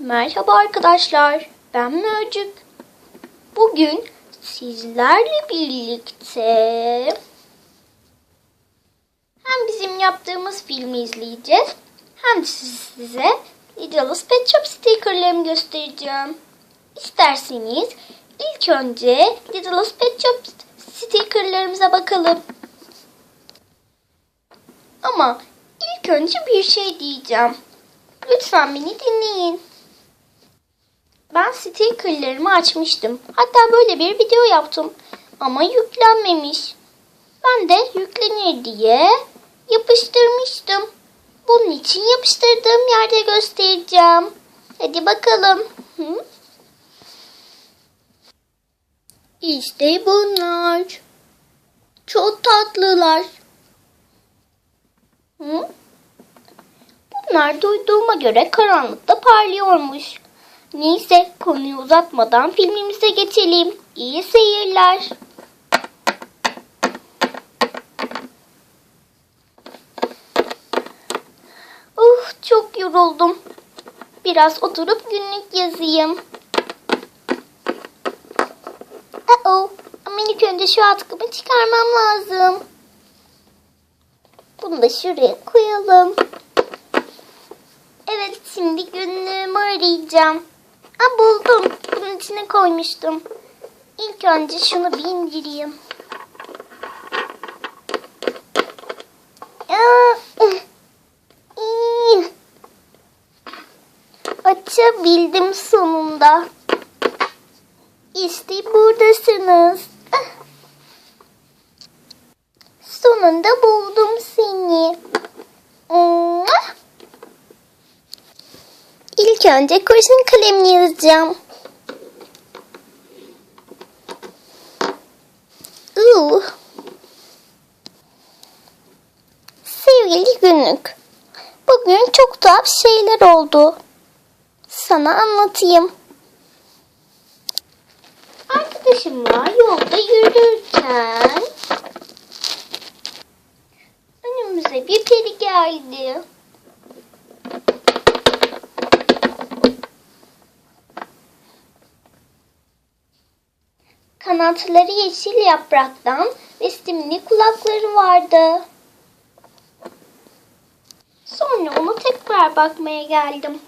Merhaba arkadaşlar, ben Mörcük. Bugün sizlerle birlikte hem bizim yaptığımız filmi izleyeceğiz hem de size Lidl's Pet Shop stickerlarımı göstereceğim. İsterseniz ilk önce Lidl's Pet Shop stickerlarımıza bakalım. Ama ilk önce bir şey diyeceğim. Lütfen beni dinleyin. Ben stickerlarımı açmıştım. Hatta böyle bir video yaptım. Ama yüklenmemiş. Ben de yüklenir diye yapıştırmıştım. Bunun için yapıştırdığım yerde göstereceğim. Hadi bakalım. Hı? İşte bunlar. Çok tatlılar. Hı? Bunlar duyduğuma göre karanlıkta parlıyormuş. Neyse konuyu uzatmadan filmimize geçelim. İyi seyirler. Uh çok yoruldum. Biraz oturup günlük yazayım. Uh-oh. Ama ilk önce şu atkımı çıkarmam lazım. Bunu da şuraya koyalım. Evet şimdi günlüğümü arayacağım. Ha buldum. Bunun içine koymuştum. İlk önce şunu bir indireyim. Açabildim sonunda. İşte buradasınız. Sonunda buldum seni. Mua. İlk önce kurşun kalemle yazacağım. Uh. Sevgili günlük. Bugün çok tuhaf şeyler oldu. Sana anlatayım. Arkadaşımla yolda yürürken Kanatları yeşil yapraktan ve simli kulakları vardı. Sonra ona tekrar bakmaya geldim.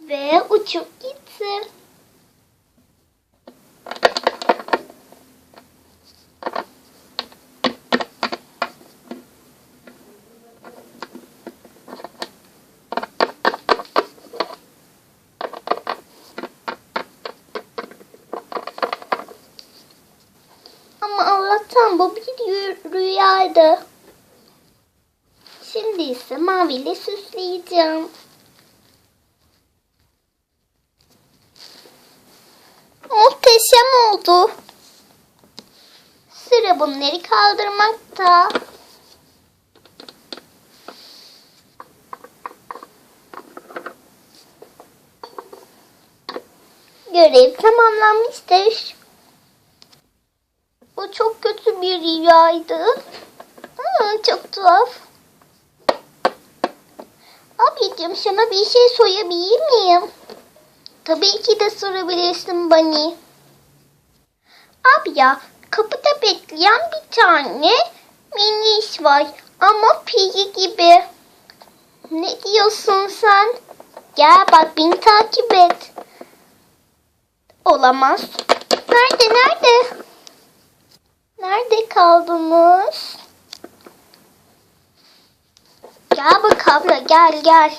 Ve uçup gitti. Ama Allah'tan bu bir rü- rüyaydı. Şimdi ise maviyle süsleyeceğim. Muhteşem oldu. Sıra bunları kaldırmakta. Görev tamamlanmıştır. Bir rüyaydı. Hmm, çok tuhaf. Abicim sana bir şey sorabilir miyim? Tabii ki de sorabilirsin Bunny. Abi ya kapıda bekleyen bir tane miniş var ama pigi gibi. Ne diyorsun sen? Gel bak beni takip et. Olamaz. Nerede nerede? Nerede kaldınız? Gel bak abla gel gel.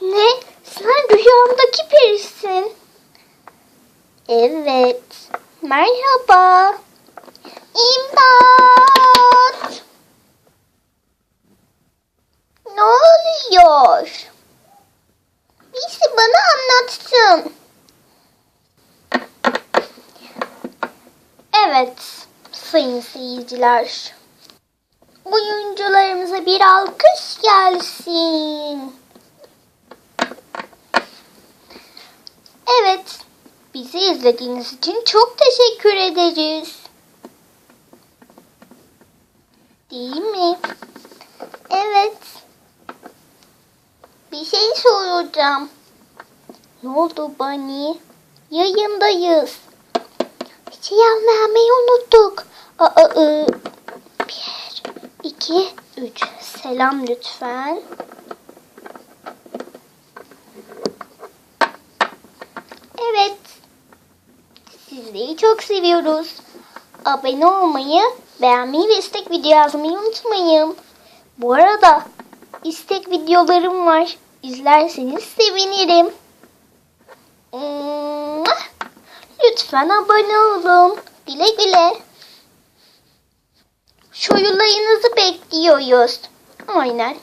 Ne? Sen rüyamdaki perisin. Evet. Merhaba. İmdat. Ne oluyor? Birisi bana anlatsın. Evet, sayın seyirciler. Oyuncularımıza bir alkış gelsin. Evet, bizi izlediğiniz için çok teşekkür ederiz. Değil mi? Evet. Bir şey soracağım. Ne oldu Bunny? Yayındayız. Selam vermeyi unuttuk. Aa, ı, bir, iki, üç. Selam lütfen. Evet. Sizleri çok seviyoruz. Abone olmayı, beğenmeyi ve istek video yazmayı unutmayın. Bu arada istek videolarım var. İzlerseniz sevinirim. Mua! Lütfen abone olun. Güle güle. Şoyulayınızı bekliyoruz. Aynen.